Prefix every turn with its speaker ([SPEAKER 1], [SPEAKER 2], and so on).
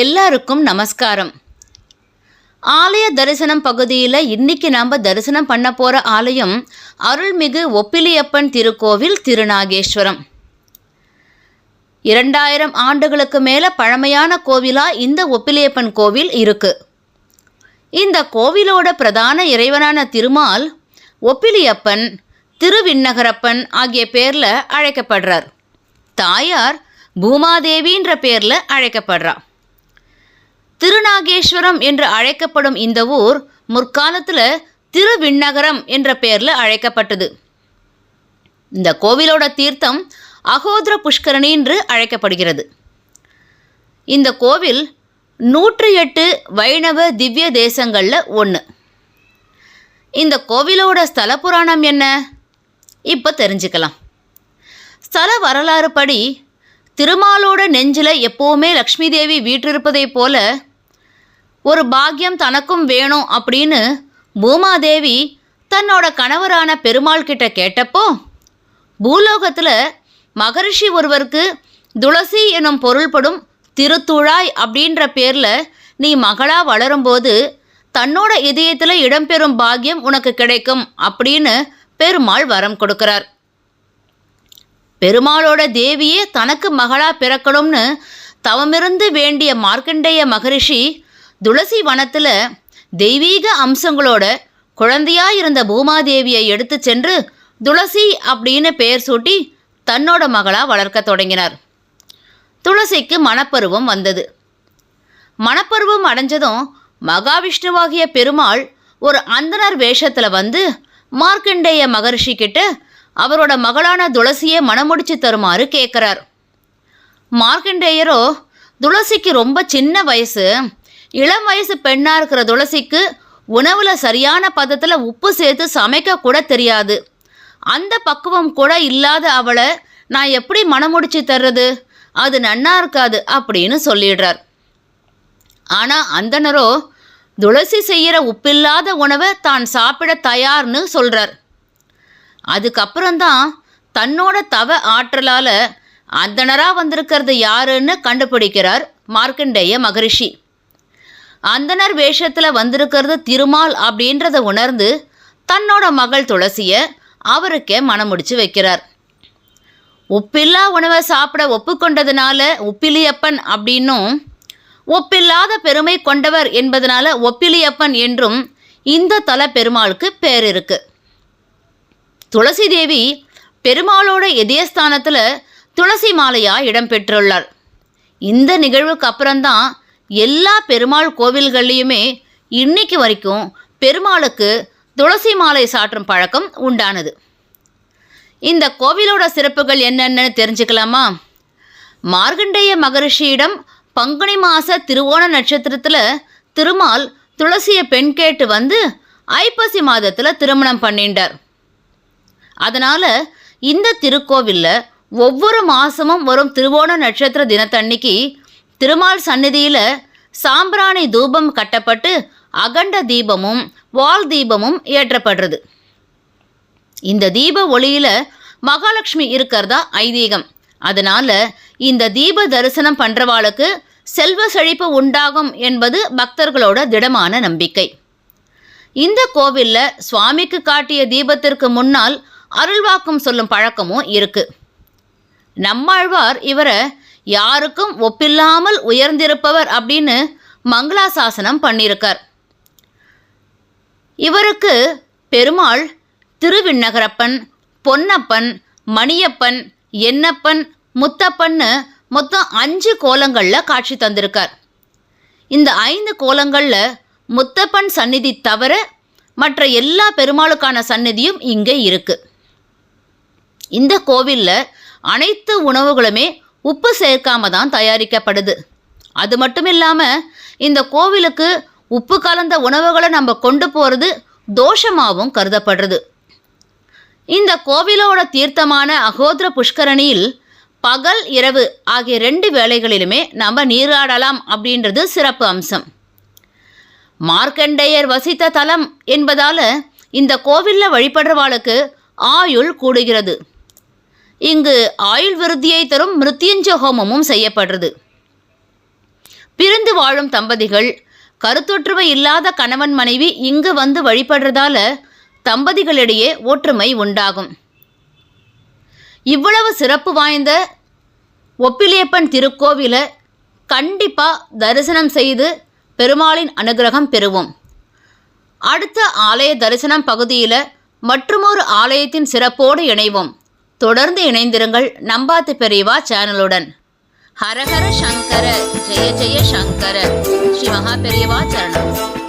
[SPEAKER 1] எல்லாருக்கும் நமஸ்காரம். ஆலய தரிசனம் பகுதியில் இன்னைக்கு நாம் தரிசனம் பண்ண போகிற ஆலயம் அருள்மிகு ஒப்பிலியப்பன் திருக்கோவில் திருநாகேஸ்வரம். இரண்டாயிரம் ஆண்டுகளுக்கு மேலே பழமையான கோவிலாக இந்த ஒப்பிலியப்பன் கோவில் இருக்கு. இந்த கோவிலோட பிரதான இறைவனான திருமால் ஒப்பிலியப்பன் திருவிண்ணகரப்பன் ஆகிய பேரில் அழைக்கப்படுறார். தாயார் பூமாதேவின்ற பேரில் அழைக்கப்படுறா. திருநாகேஸ்வரம் என்று அழைக்கப்படும் இந்த ஊர் முற்காலத்தில் திருவிண்ணகரம் என்ற பெயரில் அழைக்கப்பட்டது. இந்த கோவிலோட தீர்த்தம் அகோதர புஷ்கரணி என்று அழைக்கப்படுகிறது. இந்த கோவில் நூற்றி எட்டு வைணவ திவ்ய தேசங்களில் ஒன்று இந்த கோவிலோட ஸ்தல புராணம் என்ன? இப்போ தெரிஞ்சுக்கலாம். ஸ்தல வரலாறு படி திருமாலோட நெஞ்சில் எப்போவுமே லக்ஷ்மி தேவி வீற்றிருப்பதைப் போல ஒரு பாக்கியம் தனக்கும் வேணும் அப்படின்னு பூமாதேவி தன்னோட கணவரான பெருமாள் கிட்ட கேட்டப்போ பூலோகத்தில் மகரிஷி ஒருவருக்கு துளசி எனும் பொருள்படும் திருத்துழாய் அப்படின்ற பேரில் நீ மகளாக வளரும்போது தன்னோட இதயத்தில் இடம்பெறும் பாக்கியம் உனக்கு கிடைக்கும் அப்படின்னு பெருமாள் வரம் கொடுக்கிறார். பெருமாளோட தேவியே தனக்கு மகளா பிறக்கணும்னு தவமிருந்து வேண்டிய மார்க்கண்டேய மகரிஷி துளசி வனத்தில் தெய்வீக அம்சங்களோட குழந்தையா இருந்த பூமாதேவியை எடுத்து சென்று துளசி அப்படின்னு பெயர் சூட்டி தன்னோட மகளாக வளர்க்க தொடங்கினார். துளசிக்கு மணப்பருவம் வந்தது. மணப்பருவம் அடைஞ்சதும் மகாவிஷ்ணுவாகிய பெருமாள் ஒரு அந்தனர் வேஷத்தில் வந்து மார்க்கண்டேய மகர்ஷி கிட்ட அவரோட மகளான துளசியை மனமுடிச்சு தருமாறு கேட்குறார் மார்க்கண்டேயரோ துளசிக்கு ரொம்ப சின்ன வயசு இளம் வயசு பெண்ணாக இருக்கிற துளசிக்கு உணவில் சரியான பதத்தில் உப்பு சேர்த்து சமைக்க கூட தெரியாது. அந்த பக்குவம் கூட இல்லாத அவளை நான் எப்படி மனமுடிச்சு தர்றது? அது நன்னா இருக்காது அப்படின்னு சொல்லிடுறார். ஆனால் அந்தனரோ துளசி செய்கிற உப்பில்லாத உணவை தான் சாப்பிட தயார்னு சொல்கிறார் அதுக்கப்புறம்தான் தன்னோட தவ ஆற்றலால் அந்தனராக வந்திருக்கிறது யாருன்னு கண்டுபிடிக்கிறார் மார்க்கண்டேய மகரிஷி. அந்தனர் வேஷத்தில் வந்திருக்கிறது திருமால் அப்படின்றத உணர்ந்து தன்னோட மகள் துளசியை அவருக்கே மனம் முடிச்சு வைக்கிறார். உப்பில்லா உணவை சாப்பிட ஒப்புக்கொண்டதுனால உப்பிலியப்பன் அப்படின்னும் ஒப்பில்லாத பெருமை கொண்டவர் என்பதனால ஒப்பிலியப்பன் என்றும் இந்த தல பெருமாளுக்கு பேர் இருக்கு. துளசி தேவி பெருமாளோட இதயஸ்தானத்தில் துளசி மாலையா இடம்பெற்றுள்ளார் இந்த நிகழ்வுக்கு அப்புறம்தான் எல்லா பெருமாள் கோவில்கள்லேயுமே இன்னைக்கு வரைக்கும் பெருமாளுக்கு துளசி மாலை சாற்றும் பழக்கம் உண்டானது. இந்த கோவிலோட சிறப்புகள் என்னென்னு தெரிஞ்சுக்கலாமா? மார்கண்டேய மகரிஷியிடம் பங்குனி மாச திருவோண நட்சத்திரத்தில் திருமால் துளசியை பெண் கேட்டு வந்து ஐப்பசி மாதத்தில் திருமணம் பண்ணிண்டார். அதனால் இந்த திருக்கோவிலில் ஒவ்வொரு மாதமும் வரும் திருவோண நட்சத்திர தினத்தன்னைக்கு திருமால் சந்நிதியில் சாம்பிராணி தூபம் கட்டப்பட்டு அகண்ட தீபமும் வால் தீபமும் ஏற்றப்படுறது. இந்த தீப ஒளியில் மகாலட்சுமி இருக்கிறதா ஐதீகம். அதனால இந்த தீப தரிசனம் பண்ணுறவாளுக்கு செல்வ செழிப்பு உண்டாகும் என்பது பக்தர்களோட திடமான நம்பிக்கை. இந்த கோவிலில் சுவாமிக்கு காட்டிய தீபத்திற்கு முன்னால் அருள்வாக்கம் சொல்லும் பழக்கமும் இருக்கு. நம்மாழ்வார் இவரை யாருக்கும் ஒப்பில்லாமல் உயர்ந்திருப்பவர் அப்படின்னு மங்களாசாசனம் பண்ணியிருக்கார். இவருக்கு பெருமாள் திருவிண்ணகரப்பன் பொன்னப்பன் மணியப்பன் என்னப்பன் முத்தப்பன்னு மொத்தம் அஞ்சு கோலங்களில் காட்சி தந்திருக்கார். இந்த ஐந்து கோலங்களில் முத்தப்பன் சந்நிதி தவிர மற்ற எல்லா பெருமாளுக்கான சந்நிதியும் இங்கே இருக்கு. இந்த கோவிலில் அனைத்து உணவுகளுமே உப்பு சேர்க்காம தான் தயாரிக்கப்படுது. அது மட்டும் இல்லாமல் இந்த கோவிலுக்கு உப்பு கலந்த உணவுகளை நம்ம கொண்டு போகிறது தோஷமாகவும் கருதப்படுறது. இந்த கோவிலோட தீர்த்தமான அகோதர புஷ்கரணியில் பகல் இரவு ஆகிய ரெண்டு வேளைகளிலுமே நம்ம நீராடலாம் அப்படின்றது சிறப்பு அம்சம். மார்க்கண்டேயர் வசித்த தலம் என்பதால் இந்த கோவிலில் வழிபடுறவாளுக்கு ஆயுள் கூடுகிறது. இங்கு ஆயுள் விருத்தியை தரும் மிருத்யுஞ்ச ஹோமமும் செய்யப்படுறது. பிரிந்து வாழும் தம்பதிகள் கருத்தொற்றுமை இல்லாத கணவன் மனைவி இங்கு வந்து வழிபடுறதால தம்பதிகளிடையே ஒற்றுமை உண்டாகும். இவ்வளவு சிறப்பு வாய்ந்த ஒப்பிலியப்பன் திருக்கோவிலை கண்டிப்பாக தரிசனம் செய்து பெருமாளின் அனுகிரகம் பெறுவோம். அடுத்த ஆலய தரிசனம் பகுதியில் மற்றுமொரு ஆலயத்தின் சிறப்போடு இணைவோம். தொடர்ந்து இணைந்திருங்கள் நம்பாத்து பெரியவா சேனலுடன். ஹரஹர சங்கர ஜெய ஜெய சங்கர ஸ்ரீ மகா பெரியவா சரணம்.